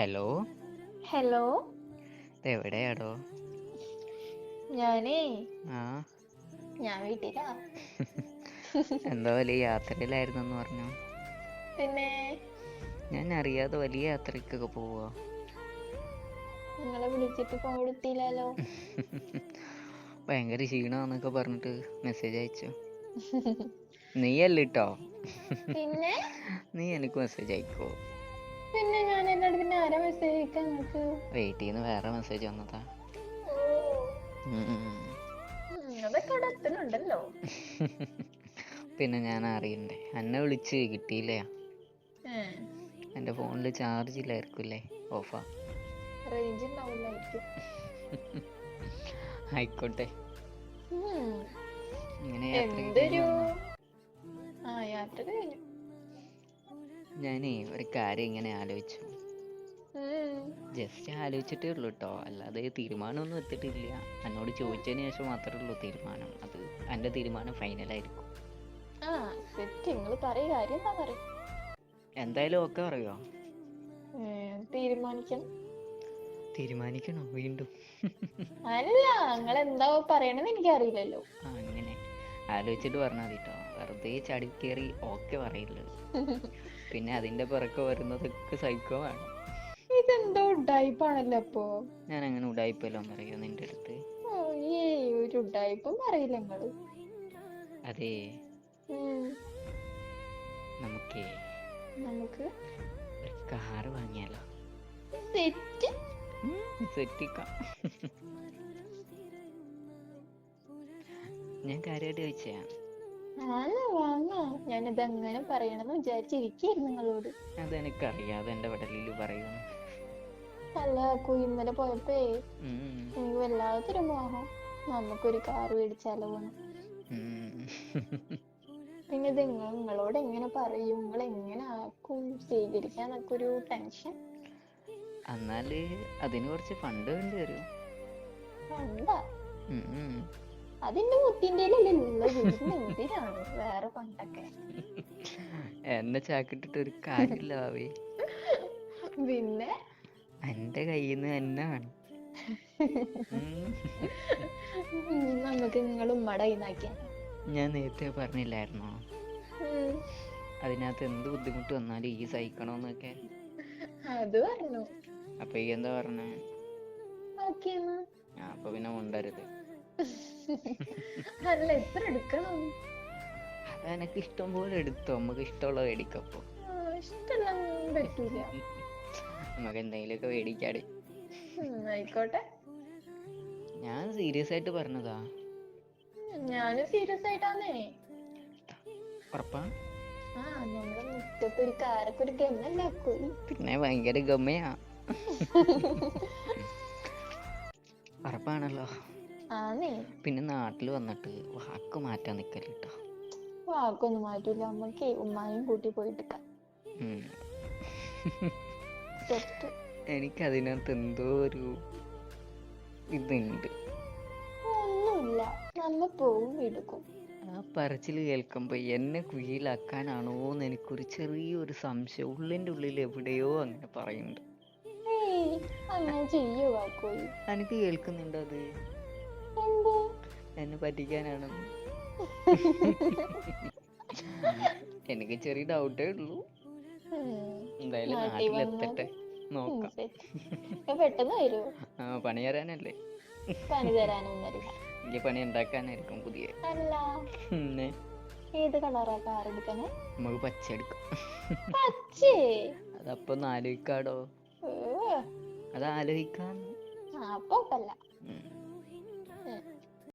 Hello hello എവിടെയാടോ? ഞാനേ ആ. ഞാൻ വീട്ടിലാ. എന്തോ വലിയ യാത്രയിലായിരുന്നു എന്ന് പറഞ്ഞു? പിന്നെ? ഞാൻ അറിയാതെ വലിയ യാത്രക്കൊക്കെ പോവാ. നിങ്ങളെ വിളിച്ചിട്ട് ഫോൺ എടുത്തില്ലല്ലോ. ഭയങ്കര ക്ഷീണമാന്നൊക്കെ പറഞ്ഞിട്ട് മെസ്സേജ് അയച്ചു. നീയല്ലേട്ടോ പിന്നെ? നീ എനിക്ക് മെസ്സേജ് അയക്കോ? പിന്നെ ഞാൻ എന്നോട് പിന്നെ ആരാ മെസ്സേജ് അയക്കാൻ നിനക്ക്? വെയിറ്റ് ചെയ്യുന്ന വേറെ മെസ്സേജ് വന്നതാ. അതൊക്കെ അവിടെ എത്തുന്നുണ്ടല്ലോ. പിന്നെ ഞാൻ അറിയണ്ടേ? എന്നെ വിളിച്ച് കിട്ടിയില്ല? എന്റെ ഫോണിൽ ചാർജ് ഇല്ലായിരിക്കില്ലേ ഓഫാ. റേഞ്ച് ഉണ്ടാവില്ലായിരിക്കും ആയിക്കോട്ടെ. ഇങ്ങനെ യാത്ര ആ യാത്ര കഴിഞ്ഞു. ഞാനേ ഒരു കാര്യം ഇങ്ങനെ ആലോചിച്ചു. ജസ്റ്റ് ആലോചിച്ചിട്ടേ ഉള്ളൂ കേട്ടോ അല്ലാതെ തീരുമാനമൊന്നും എത്തിയിട്ടില്ല എന്നോട് ചോദിച്ചതിന് ശേഷം മാത്രമേ ഉള്ളൂ തീരുമാനം. അത് എന്റെ തീരുമാനം ഫൈനലായിരിക്കും ആ സെറ്റ് നിങ്ങൾ പറയ കാര്യം എന്താ പറയും. എന്തായാലും ഒക്കെ പറയോ? തീരുമാനിക്കണം. തീരുമാനിക്കണോ? വീണ്ടും. അല്ല നിങ്ങൾ എന്താ പറയണെന്ന് എനിക്കറിയില്ലല്ലോ. അങ്ങനെ. ആലോചിച്ചിട്ട് പറഞ്ഞാൽ മതി കേട്ടോ വെറുതെ ചടി കയറി ഓക്കെ പറയില്ല പിന്നെ അതിന്റെ പിറക്കെ വരുന്നതൊക്കെ സൈക്കോ ആണ്. ഇതെന്തോ ഉഡായിപ്പാണല്ലോ അപ്പോ? ഞാൻ അങ്ങനെ ഉഡായിപ്പല്ലോ പറയോ നിന്റെ അടുത്ത്. ഈ ഒരു ഉഡായിപ്പും പറയില്ല നിങ്ങൾ. അതെ. നമുക്കേ നമുക്ക് ഒരു കാറ് വാങ്ങിയാലോ? സെറ്റ്. സെറ്റിക്കാം. ഞാൻ കാര്യമായിട്ട് ചോദിച്ചാ ആന്ന് വാങ്ങാ ഞാനിത് അങ്ങനെ പറയണമെന്ന് വിചാരിച്ചിരിക്കായിരുന്നു നിങ്ങളോട്. അതെനിക്കറിയാതെ എന്റെ വിടലിൽ പറയുന്നു. അല്ല അക്കു ഇന്നലെ പോയപ്പേ എനിക്ക് വല്ലാത്തൊരു മോഹം. നമുക്കൊരു കാർ മേടിച്ചാലോ. പിന്നെ ഇത് നിങ്ങളോട് എങ്ങനെ പറയും? നിങ്ങൾ എങ്ങനെ ആക്കും? സ്വീകരിക്കാൻ സ്വീകരിക്കാന്നൊക്കെ ഒരു ടെൻഷൻ. എന്നാൽ അതിന് കുറച്ച് ഫണ്ട് വേണ്ടി വരും. ഉം. അതിന്റെ മുത്തിന്റെ എന്തിനാണ്? വേറെ പണ്ടൊക്കെ എന്നെ ചാക്കിട്ടിട്ട് ഒരു കാര്യമില്ല ഭാവി. പിന്നെ? എന്റെ കയ്യിൽ നിന്ന് തന്നെ വേണം നമുക്ക് നിങ്ങൾ ഉമ്മടെ ഞാൻ നേരത്തെ പറഞ്ഞില്ലായിരുന്നോ? അതിനകത്ത് എന്ത് ബുദ്ധിമുട്ട് വന്നാലും ഈ സഹിക്കണോന്നൊക്കെ. അത് പറഞ്ഞു. അപ്പൊ ഈ എന്താ പറഞ്ഞേ? അപ്പൊ പിന്നെ മുണ്ടരുത് അല്ല എത്ര എടുക്കണം? അതെനക്ക് ഇഷ്ടം പോലെ എടുത്തോ. നമുക്ക് ഇഷ്ടമുള്ള മേടിക്കപ്പോ. ഇഷ്ടമല്ല പറ്റൂല. നമുക്ക് എന്തെങ്കിലുമൊക്കെ മേടിക്കാടി ആയിക്കോട്ടെ. ഞാൻ സീരിയസ് ആയിട്ട് പറഞ്ഞതാ. ഞാനും സീരിയസ് ആയിട്ടാന്നേ. ഉറപ്പാ? ആ നമ്മുടെ മുറ്റത്ത് ഒരു കാരക്കൊരു ഒരു ഗമല്ലാക്കോയി പിന്നെ ഭയങ്കര ഗമ്മയാ. ഉറപ്പാണല്ലോ. പിന്നെ നാട്ടിൽ വന്നിട്ട് വാക്ക് മാറ്റാൻ നിക്കല്ല കേട്ടോ വാക്കൊന്നും മാറ്റൂല അമ്മയ്ക്ക് ഉമ്മായും കൂട്ടി പോയിട്ട് എനിക്ക് അതിനകത്ത് എന്തോ ഒരു ഇതുണ്ട്. ഒന്നുമില്ല. നമ്മ പോവും എടുക്കും. ആ പറച്ചിൽ കേൾക്കുമ്പോൾ എന്നെ കുയിലാക്കാനാണോ എന്ന് എനിക്കൊരു ചെറിയൊരു സംശയം. ഉള്ളിന്റെ ഉള്ളിൽ എവിടെയോ അങ്ങനെ പറയുന്നുണ്ട്. അങ്ങനെ ചെയ്യുവാക്കോ എനിക്ക് കേൾക്കുന്നുണ്ടോ അത്? എന്നെ പറ്റിക്കാനാണ്. എനിക്ക് ചെറിയ ഡൗട്ടേ ഉള്ളൂ. എന്തായാലും നാട്ടിലെത്തട്ടെ. നോക്കാം. പെട്ടെന്ന് വരുമോ ആ പണി തരാനല്ലേ? പണി തരാനൊന്നല്ല എനിക്ക് പണി ഉണ്ടാക്കാനായിരിക്കും പുതിയ. അല്ല. പിന്നെ? ഏത് കളറാ കാർ എടുക്കണേ? നമുക്ക് പച്ച എടുക്കാം. പച്ചേ? അതപ്പൊ ആലോചിക്കാടോ. അത് ആലോചിക്കാന്ന് അപ്പൊ.